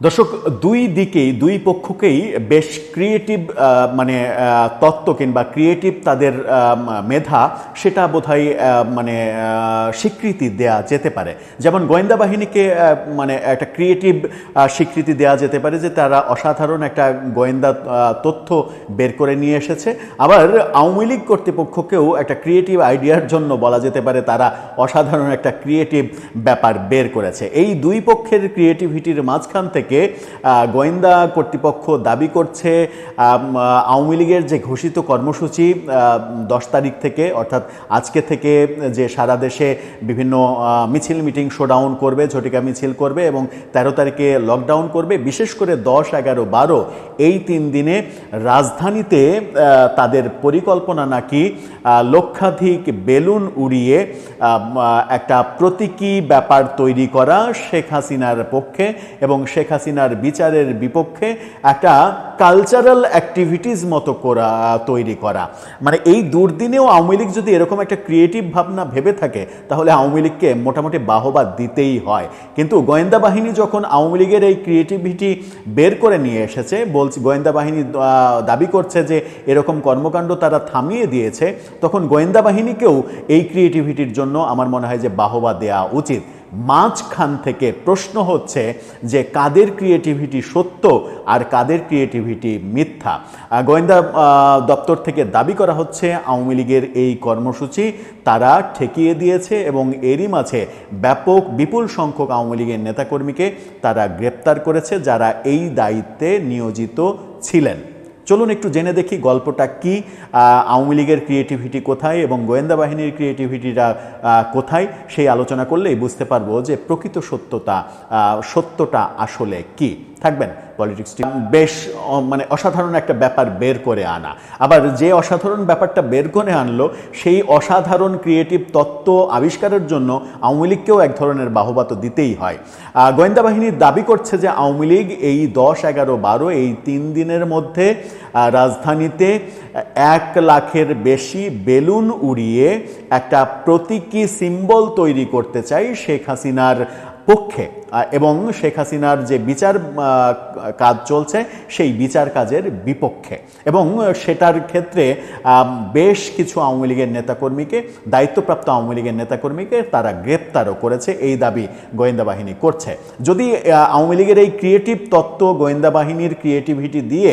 দর্শক, দুই দিকেই, দুই পক্ষকেই বেশ ক্রিয়েটিভ মানে তত্ত্ব কিংবা ক্রিয়েটিভ তাদের মেধা সেটা বোধহয় মানে স্বীকৃতি দেয়া যেতে পারে। যেমন গোয়েন্দা বাহিনীকে মানে একটা ক্রিয়েটিভ স্বীকৃতি দেয়া যেতে পারে যে তারা অসাধারণ একটা গোয়েন্দা তথ্য বের করে নিয়ে এসেছে। আবার আওয়ামী লীগ কর্তৃপক্ষকেও একটা ক্রিয়েটিভ আইডিয়ার জন্য বলা যেতে পারে তারা অসাধারণ একটা ক্রিয়েটিভ ব্যাপার বের করেছে। এই দুই পক্ষের ক্রিয়েটিভিটির মাঝখান থেকে আহ, গোয়েন্দা কর্তৃপক্ষ দাবি করছে আওয়ামী লীগের যে ঘোষিত কর্মসূচি দশ তারিখ থেকে অর্থাৎ আজকে থেকে যে সারা দেশে বিভিন্ন মিছিল মিটিং শোডাউন করবে ঝটিকা মিছিল করবে এবং তেরো তারিখে লকডাউন করবে বিশেষ করে দশ এগারো বারো এই তিন দিনে রাজধানীতে তাদের পরিকল্পনা নাকি লক্ষাধিক বেলুন উড়িয়ে একটা প্রতীকী ব্যাপার তৈরি করা শেখ হাসিনার পক্ষে এবং শেখ হাসিনার বিচারের বিপক্ষে একটা কালচারাল অ্যাক্টিভিটিস মতো করা, তৈরি করা। মানে এই দুর্দিনেও আওয়ামী লীগ যদি এরকম একটা ক্রিয়েটিভ ভাবনা ভেবে থাকে, তাহলে আওয়ামী লীগকে মোটামুটি বাহবা দিতেই হয়। কিন্তু গোয়েন্দা বাহিনী যখন আওয়ামী লীগের এই ক্রিয়েটিভিটি বের করে নিয়ে এসেছে, বলছে, গোয়েন্দা বাহিনী দাবি করছে যে এরকম কর্মকাণ্ড তারা থামিয়ে দিয়েছে, তখন গোয়েন্দা বাহিনীকেও এই ক্রিয়েটিভিটির জন্য আমার মনে হয় যে বাহবা দেওয়া উচিত। মাঝখান থেকে প্রশ্ন হচ্ছে যে কাদের ক্রিয়েটিভিটি সত্য আর কাদের ক্রিয়েটিভিটি মিথ্যা? গোয়েন্দা দপ্তর থেকে দাবি করা হচ্ছে আওয়ামী লীগের এই কর্মসূচি তারা ঠেকিয়ে দিয়েছে এবং এরই মাঝে ব্যাপক বিপুল সংখ্যক আওয়ামী লীগের নেতাকর্মীকে তারা গ্রেপ্তার করেছে যারা এই দায়িত্বে নিয়োজিত ছিলেন। চলুন একটু জেনে দেখি গল্পটা কি আওয়ামী লীগের ক্রিয়েটিভিটি কোথায় এবং গোয়েন্দা বাহিনীর ক্রিয়েটিভিটিটা কোথায়, সেই আলোচনা করলেই বুঝতে পারব যে প্রকৃত সত্যতা সত্যটা আসলে কি। থাকবেন? পলিটিক্স বেশ মানে অসাধারণ একটা ব্যাপার বের করে আনা। আবার যে অসাধারণ ব্যাপারটা বের করে আনলো, সেই অসাধারণ ক্রিয়েটিভ তত্ত্ব আবিষ্কারের জন্য আওয়ামী লীগকেও এক ধরনের বাহবা তো দিতেই হয়। গোয়েন্দা বাহিনীর দাবি করছে যে আওয়ামী লীগ এই দশ, এগারো, বারো, এই তিন দিনের মধ্যে রাজধানীতে এক লাখের বেশি বেলুন উড়িয়ে একটা প্রতীকী সিম্বল তৈরি করতে চাই শেখ হাসিনার পক্ষে। এবং শেখ হাসিনার যে বিচার কাজ চলছে, সেই বিচার কাজের বিপক্ষে। এবং সেটার ক্ষেত্রে বেশ কিছু আওয়ামী লীগের নেতাকর্মীকে, দায়িত্বপ্রাপ্ত আওয়ামী লীগের নেতাকর্মীকে তারা গ্রেপ্তারও করেছে, এই দাবি গোয়েন্দা বাহিনী করছে। যদি আওয়ামী লীগের এই ক্রিয়েটিভ তত্ত্ব গোয়েন্দা বাহিনীর ক্রিয়েটিভিটি দিয়ে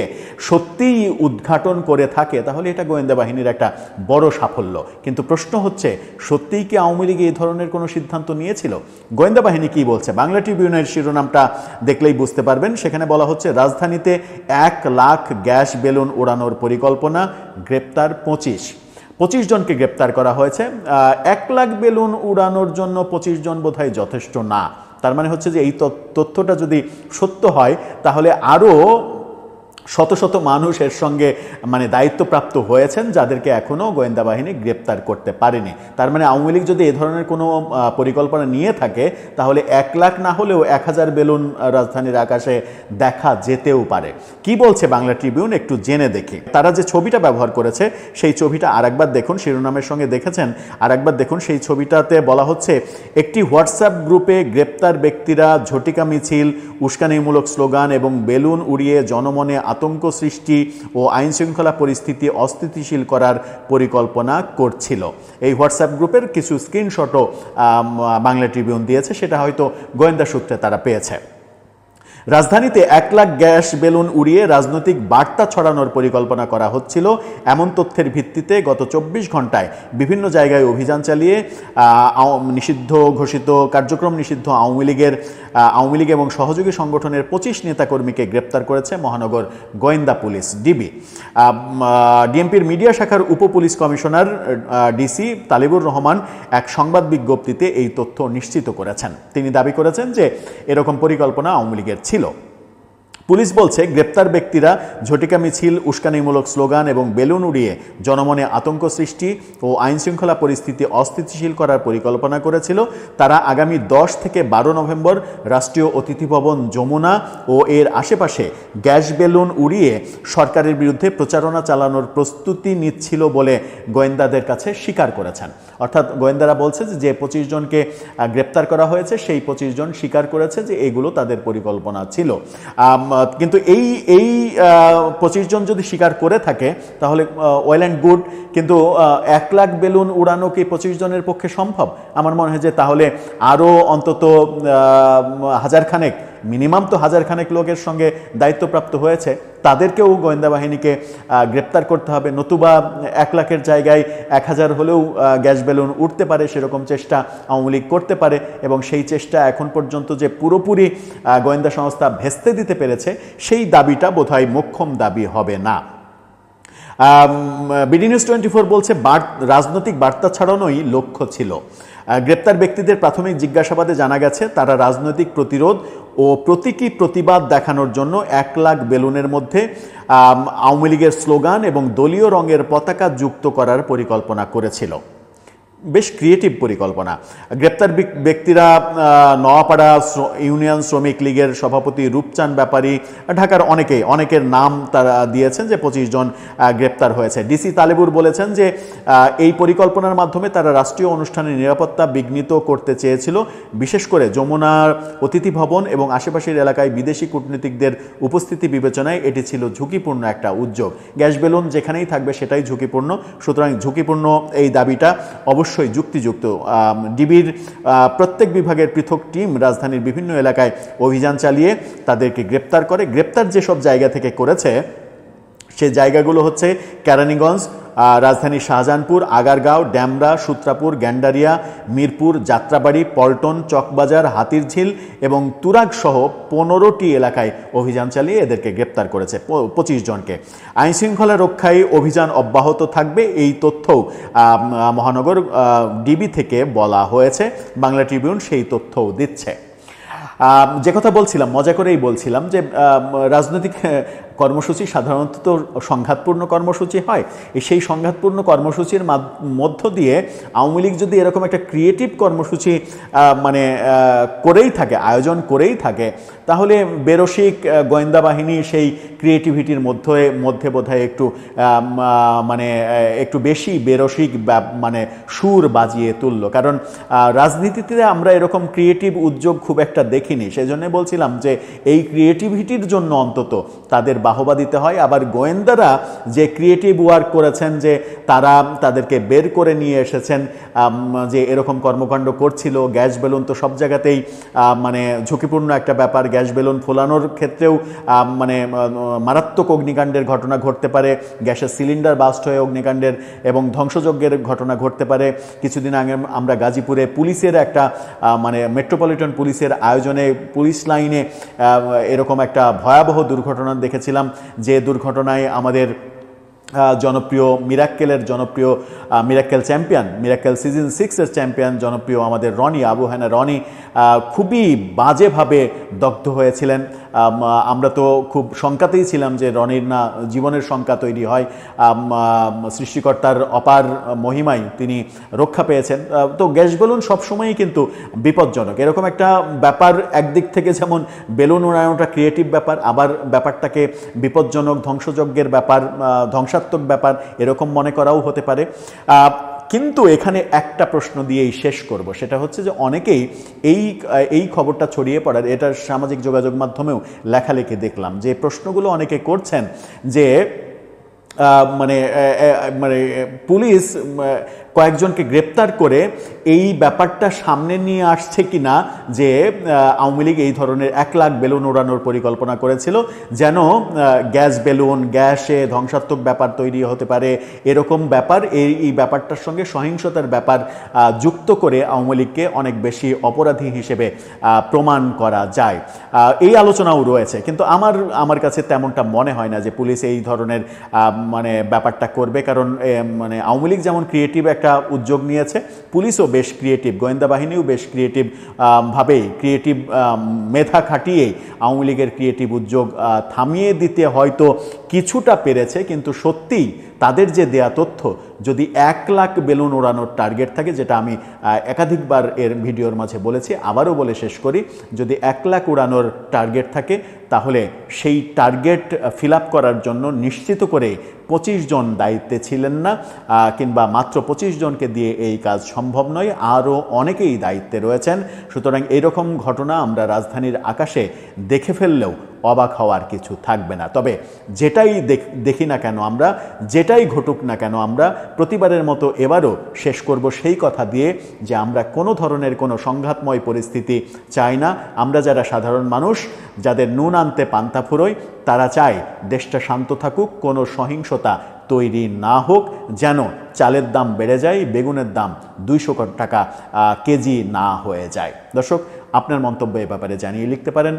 সত্যিই উদ্ঘাটন করে থাকে, তাহলে এটা গোয়েন্দা বাহিনীর একটা বড় সাফল্য। কিন্তু প্রশ্ন হচ্ছে, সত্যিই কি আওয়ামী লীগ এই ধরনের কোনো সিদ্ধান্ত নিয়েছিল? গোয়েন্দা বাহিনী কি বলছে? বাংলা ট্রিবিউনের শিরোনামটা দেখলেই বুঝতে পারবেন। সেখানে বলা হচ্ছে, রাজধানীতে এক লাখ গ্যাস বেলুন ওড়ানোর পরিকল্পনা, গ্রেপ্তার পঁচিশ। পঁচিশ জনকে গ্রেপ্তার করা হয়েছে। এক লাখ বেলুন উড়ানোর জন্য পঁচিশ জন বোধহয় যথেষ্ট না। তার মানে হচ্ছে যে এই তথ্য- তথ্যটা যদি সত্য হয়, তাহলে আরও শত শত মানুষ এর সঙ্গে মানে দায়িত্বপ্রাপ্ত হয়েছেন, যাদেরকে এখনও গোয়েন্দা বাহিনী গ্রেপ্তার করতে পারেনি। তার মানে আওয়ামী লীগ যদি এ ধরনের কোনো পরিকল্পনা নিয়ে থাকে, তাহলে এক লাখ না হলেও এক হাজার বেলুন রাজধানীর আকাশে দেখা যেতেও পারে। কি বলছে বাংলা ট্রিবিউন একটু জেনে দেখি। তারা যে ছবিটা ব্যবহার করেছে, সেই ছবিটা আরেকবার দেখুন, শিরোনামের সঙ্গে দেখেছেন, আরেকবার দেখুন, সেই ছবিটাতে বলা হচ্ছে, একটি হোয়াটসঅ্যাপ গ্রুপে গ্রেপ্তার ব্যক্তিরা ঝটিকা মিছিল, উস্কানিমূলক স্লোগান এবং বেলুন উড়িয়ে জনমনে আতঙ্ক সৃষ্টি ও আইনশৃঙ্খলা পরিস্থিতি অস্থিতিশীল করার পরিকল্পনা করছিল। এই হোয়াটসঅ্যাপ গ্রুপের কিছু স্ক্রিনশটও বাংলা ট্রিবিউন দিয়েছে, সেটা হয়তো গোয়েন্দা সূত্রে তারা পেয়েছে। রাজধানীতে এক লাখ গ্যাস বেলুন উড়িয়ে রাজনৈতিক বার্তা ছড়ানোর পরিকল্পনা করা হচ্ছিল। এমন তথ্যের ভিত্তিতে গত চব্বিশ ঘন্টায় বিভিন্ন জায়গায় অভিযান চালিয়ে নিষিদ্ধ ঘোষিত কার্যক্রম নিষিদ্ধ আওয়ামী লীগের আওয়ামী লীগ এবং সহযোগী সংগঠনের পঁচিশ নেতাকর্মীকে গ্রেপ্তার করেছে মহানগর গোয়েন্দা পুলিশ, ডিবি। ডিএমপির মিডিয়া শাখার উপ police commissioner DC Talibur Rahman এক সংবাদ বিজ্ঞপ্তিতে এই তথ্য নিশ্চিত করেছেন। তিনি দাবি করেছেন যে এরকম পরিকল্পনা আওয়ামী লীগের ছিল। পুলিশ বলছে, গ্রেপ্তার ব্যক্তিরা ঝটিকা মিছিল, উস্কানিমূলক স্লোগান এবং বেলুন উড়িয়ে জনমনে আতঙ্ক সৃষ্টি ও আইনশৃঙ্খলা পরিস্থিতি অস্থিতিশীল করার পরিকল্পনা করেছিল। তারা আগামী দশ থেকে বারো নভেম্বর রাষ্ট্রীয় অতিথি ভবন যমুনা ও এর আশেপাশে গ্যাস বেলুন উড়িয়ে সরকারের বিরুদ্ধে প্রচারণা চালানোর প্রস্তুতি নিচ্ছিল বলে গোয়েন্দাদের কাছে স্বীকার করেছেন। অর্থাৎ গোয়েন্দারা বলছে যে পঁচিশ জনকে গ্রেপ্তার করা হয়েছে, সেই পঁচিশ জন স্বীকার করেছে যে, এগুলো তাদের পরিকল্পনা ছিল। কিন্তু এই এই পঁচিশ জন যদি স্বীকার করে থাকে, তাহলে ওয়েল অ্যান্ড গুড কিন্তু এক লাখ বেলুন উড়ানো কি পঁচিশ জনের পক্ষে সম্ভব? আমার মনে হয় যে তাহলে আরও অন্তত হাজারখানেক হাজার খানেক মিনিমাম তো হাজার খানেক লোকের সঙ্গে দায়িত্বপ্রাপ্ত হয়েছে। তাদেরকেও গোয়েন্দা বাহিনীকে গ্রেপ্তার করতে হবে। নতুবা এক লাখের জায়গায় এক হাজার হলেও গ্যাস বেলুন উঠতে পারে সেরকম চেষ্টা আওয়ামী লীগ করতে পারে এবং সেই চেষ্টা এখন পর্যন্ত যে পুরোপুরি গোয়েন্দা সংস্থা ভেস্তে দিতে পেরেছে, সেই দাবিটা বোধহয় মোক্ষম দাবি হবে না। বিডি নিউজ টোয়েন্টি ফোর বলছে রাজনৈতিক বার্তা ছাড়ানোই লক্ষ্য ছিল। গ্রেপ্তার ব্যক্তিদের প্রাথমিক জিজ্ঞাসাবাদে জানা গেছে, তারা রাজনৈতিক প্রতিরোধ ও প্রতীকী প্রতিবাদ দেখানোর জন্য এক লাখ বেলুনের মধ্যে আওয়ামী লীগের স্লোগান এবং দলীয় রঙের পতাকা যুক্ত করার পরিকল্পনা করেছিল। বেশ ক্রিয়েটিভ পরিকল্পনা। গ্রেপ্তার ব্যক্তিরা নওয়াপাড়া ইউনিয়ন শ্রমিক লীগের সভাপতি রূপচান ব্যাপারী, ঢাকার অনেকেই, অনেকের নাম তারা দিয়েছেন যে পঁচিশ জন গ্রেপ্তার হয়েছে। ডিসি তালেবুর বলেছেন যে এই পরিকল্পনার মাধ্যমে তারা রাষ্ট্রীয় অনুষ্ঠানের নিরাপত্তা বিঘ্নিত করতে চেয়েছিল, বিশেষ করে যমুনার অতিথি ভবন এবং আশেপাশের এলাকায় বিদেশি কূটনীতিকদের উপস্থিতি বিবেচনায় এটি ছিল ঝুঁকিপূর্ণ একটা উদ্যোগ। গ্যাস বেলুন যেখানেই থাকবে সেটাই ঝুঁকিপূর্ণ, সুতরাং ঝুঁকিপূর্ণ এই দাবিটা অবশ্যই যুক্তিযুক্ত। ডিবির প্রত্যেক বিভাগের পৃথক টিম রাজধানীর বিভিন্ন এলাকায় অভিযান চালিয়ে তাদেরকে গ্রেপ্তার করে। গ্রেপ্তার যেসব জায়গা থেকে করেছে সে জায়গাগুলো হচ্ছে কেরানীগঞ্জ আহ, রাজধানীর শাহজাহানপুর আগারগাঁও ড্যামরা সূত্রাপুর গ্যান্ডারিয়া মিরপুর যাত্রাবাড়ি পল্টন চকবাজার হাতিরঝিল এবং তুরাগসহ পনেরোটি এলাকায় অভিযান চালিয়ে এদেরকে গ্রেপ্তার করেছে পঁচিশ জনকে। আইনশৃঙ্খলা রক্ষায় অভিযান অব্যাহত থাকবে এই তথ্যও মহানগর ডিবি থেকে বলা হয়েছে। বাংলা ট্রিবিউন সেই তথ্যও দিচ্ছে। যে কথা বলছিলাম মজা করেই বলছিলাম যে রাজনৈতিক কর্মসূচি সাধারণত সংঘাতপূর্ণ কর্মসূচি হয়। সেই সংঘাতপূর্ণ কর্মসূচির মধ্য দিয়ে আওয়ামী লীগ যদি এরকম একটা ক্রিয়েটিভ কর্মসূচি মানে করেই থাকে, আয়োজন করেই থাকে, তাহলে বেরসিক গোয়েন্দা বাহিনী সেই ক্রিয়েটিভিটির মধ্যে মধ্যে বোধহয় একটু মানে একটু বেশি বেরসিক বা- মানে সুর বাজিয়ে তুললো। কারণ রাজনীতিতে আমরা এরকম ক্রিয়েটিভ উদ্যোগ খুব একটা দেখিনি। সেজন্য বলছিলাম যে, এই ক্রিয়েটিভিটির জন্য অন্তত তাদের বাহবা দিতে হয়। আবার গোয়েন্দারা যে ক্রিয়েটিভ ওয়ার্ক করেছেন, যে তারা তাদেরকে বের করে নিয়ে এসেছেন যে এরকম কর্মকাণ্ড করছিল, গ্যাস বেলুন তো সব জায়গাতেই মানে ঝুঁকিপূর্ণ একটা ব্যাপার। গ্যাস বেলুন ফোলানোর ক্ষেত্রেও মানে মারাত্মক অগ্নিকাণ্ডের ঘটনা ঘটতে পারে। গ্যাসের সিলিন্ডার বাস্ট হয়ে অগ্নিকাণ্ডের এবং ধ্বংসযজ্ঞের ঘটনা ঘটতে পারে। কিছুদিন আগে আমরা গাজীপুরে পুলিশের একটা মানে মেট্রোপলিটন পুলিশের আয়োজনে পুলিশ লাইনে এরকম একটা ভয়াবহ দুর্ঘটনা দেখেছিলাম যে দুর্ঘটনায় আমাদের জনপ্রিয় মিরাক্কেলের জনপ্রিয় মিরাক্কেল চ্যাম্পিয়ন মিরাক্কেল সিজন সিক্সের চ্যাম্পিয়ন জনপ্রিয় আমাদের রনি আবু হানা রনি খুবই বাজেভাবে দগ্ধ হয়েছিলেন। আমরা তো খুব শঙ্কাতেই ছিলাম যে রনির না জীবনের শঙ্কা তৈরি হয়। সৃষ্টিকর্তার অপার মহিমায় তিনি রক্ষা পেয়েছেন। তো গ্যাস বেলুন সবসময়ই কিন্তু বিপজ্জনক। এরকম একটা ব্যাপার একদিক থেকে যেমন বেলুন উড়ানোটা ক্রিয়েটিভ ব্যাপার আবার ব্যাপারটাকে বিপজ্জনক ধ্বংসযজ্ঞের ব্যাপার আহ, ধ্বংসাত্মক ব্যাপার, এরকম মনে করাও হতে পারে। কিন্তু এখানে একটা প্রশ্ন দিয়েই শেষ করব। সেটা হচ্ছে যে অনেকেই এই এই খবরটা ছড়িয়ে পড়ার এটা সামাজিক যোগাযোগ মাধ্যমেও লেখালেখি দেখলাম যে প্রশ্নগুলো অনেকে করছেন যে মানে মানে পুলিশ কয়েকজনকে গ্রেপ্তার করে এই ব্যাপারটা সামনে নিয়ে আসছে কি না যে আওয়ামী লীগ এই ধরনের এক লাখ বেলুন ওড়ানোর পরিকল্পনা করেছিল, যেন গ্যাস বেলুন, গ্যাসে ধ্বংসাত্মক ব্যাপার তৈরি হতে পারে, এরকম ব্যাপার, এই এই ব্যাপারটার সঙ্গে সহিংসতার ব্যাপার যুক্ত করে আওয়ামী লীগকে অনেক বেশি অপরাধী হিসেবে প্রমাণ করা যায়। এই আলোচনাও রয়েছে, কিন্তু আমার আমার কাছে তেমনটা মনে হয় না যে পুলিশ এই ধরনের মানে ব্যাপারটা করবে, কারণ মানে আওয়ামী লীগ যেমন ক্রিয়েটিভ একটা একটা উদ্যোগ নিয়েছে। পুলিশও বেশ ক্রিয়েটিভ গোয়েন্দা বাহিনীও বেশ ক্রিয়েটিভ ভাবেই ক্রিয়েটিভ মেধা খাটিয়েই আওয়ামী লীগের ক্রিয়েটিভ উদ্যোগ থামিয়ে দিতে হয়তো কিছুটা পেরেছে, কিন্তু সত্যিই তাদের যে দেয়া তথ্য যদি এক লাখ বেলুন ওড়ানোর টার্গেট থাকে, যেটা আমি একাধিকবার এর ভিডিওর মাঝে বলেছি, আবারও বলে শেষ করি, যদি এক লাখ উড়ানোর টার্গেট থাকে, তাহলে সেই টার্গেট ফিল করার জন্য নিশ্চিত করে পঁচিশ জন দায়িত্বে ছিলেন না কিংবা মাত্র পঁচিশ জনকে দিয়ে এই কাজ সম্ভব নয়, আরও অনেকেই দায়িত্বে রয়েছেন। সুতরাং এইরকম ঘটনা আমরা রাজধানীর আকাশে দেখে ফেললেও অবাক হওয়ার কিছু থাকবে না। তবে যেটাই দেখ- না কেন আমরা, যেটাই ঘটুক না কেন আমরা, প্রতিবারের মতো এবারও শেষ করব সেই কথা দিয়ে যে আমরা কোনো ধরনের কোনো সংঘাতময় পরিস্থিতি চাই না। আমরা যারা সাধারণ মানুষ, যাদের নুন আনতে পান্তা ফুরোয়, তারা চায় দেশটা শান্ত থাকুক, কোনো সহিংসতা তৈরি না হোক, যেন চালের দাম বেড়ে যায়, বেগুনের দাম দুইশো টাকা কেজি না হয়ে যায়। দর্শক, আপনার মন্তব্য এ ব্যাপারে জানিয়ে লিখতে পারেন।